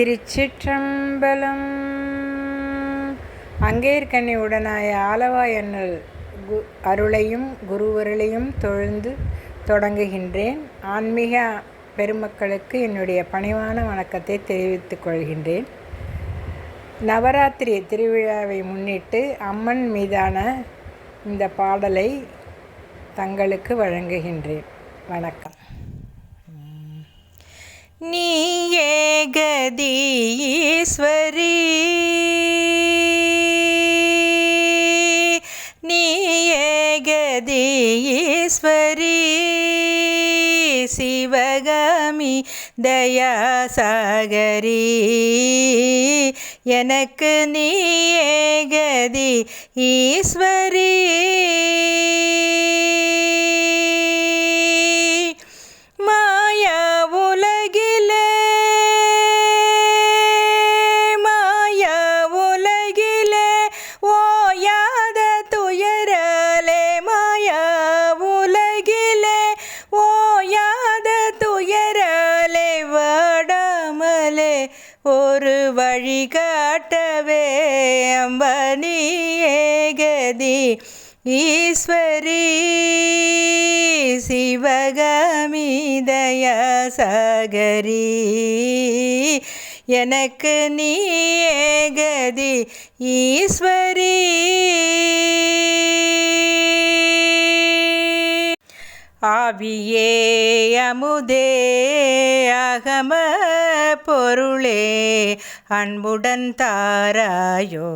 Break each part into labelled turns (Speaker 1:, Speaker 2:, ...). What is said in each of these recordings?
Speaker 1: திருச்சிற்றம்பலம். அங்கேற்கண்ணி உடனாய ஆலவா என்னல் கு அருளையும் குருவருளையும் தொழுந்து தொடங்குகின்றேன். ஆன்மீக பெருமக்களுக்கு என்னுடைய பணிவான வணக்கத்தை தெரிவித்துக் கொள்கின்றேன். நவராத்திரி திருவிழாவை முன்னிட்டு அம்மன் மீதான இந்த பாடலை தங்களுக்கு வழங்குகின்றேன். வணக்கம்.
Speaker 2: நீ ஏக கதீஸ்வரி நீயே கதீஸ்வரி சிவகாமி தயாசாகரி எனக்கு நீயே கதி ஈஸ்வரி ஒரு வழி காட்டவே அம்பனி ஏகதி ஈஸ்வரி சிவகமிதய சகரி. எனக்கு நீ ஏகதி ஈஸ்வரி. ஆவியே அமுதே அகம பொருளே அன்புடன் தாராயோ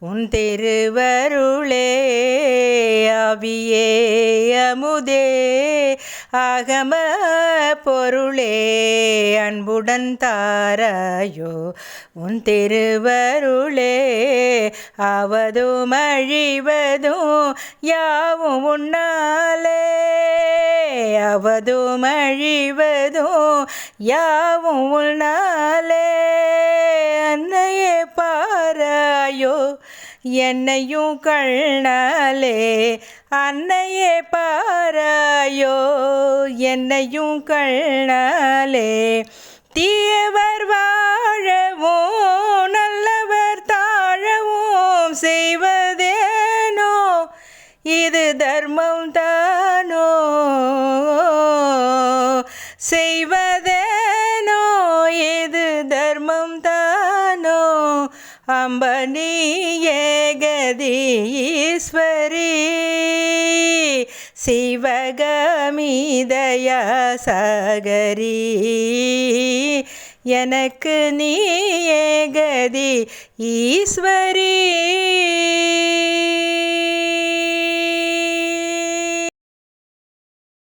Speaker 2: உன் திருவருளே அவியே அமுதே அகம பொருளே அன்புடன் தாராயோ உன் திருவருளே அவதும் அழிவதும் யாவும் உன்னாலே அவதும் அழிவதும் யாவும் உள்நாளே அன்னையே பாராயோ என்னையும் கண்ணாலே அன்னையே பாராயோ என்னையும் கண்ணாலே தீயவர் வாழவும் நல்லவர் தாழவும் செய்வதேனோ இது தர்மம் தான் அம்பனி ஏகதி ஈஸ்வரி சிவகமி எனக்கு நீ ஏகதி ஈஸ்வரீ.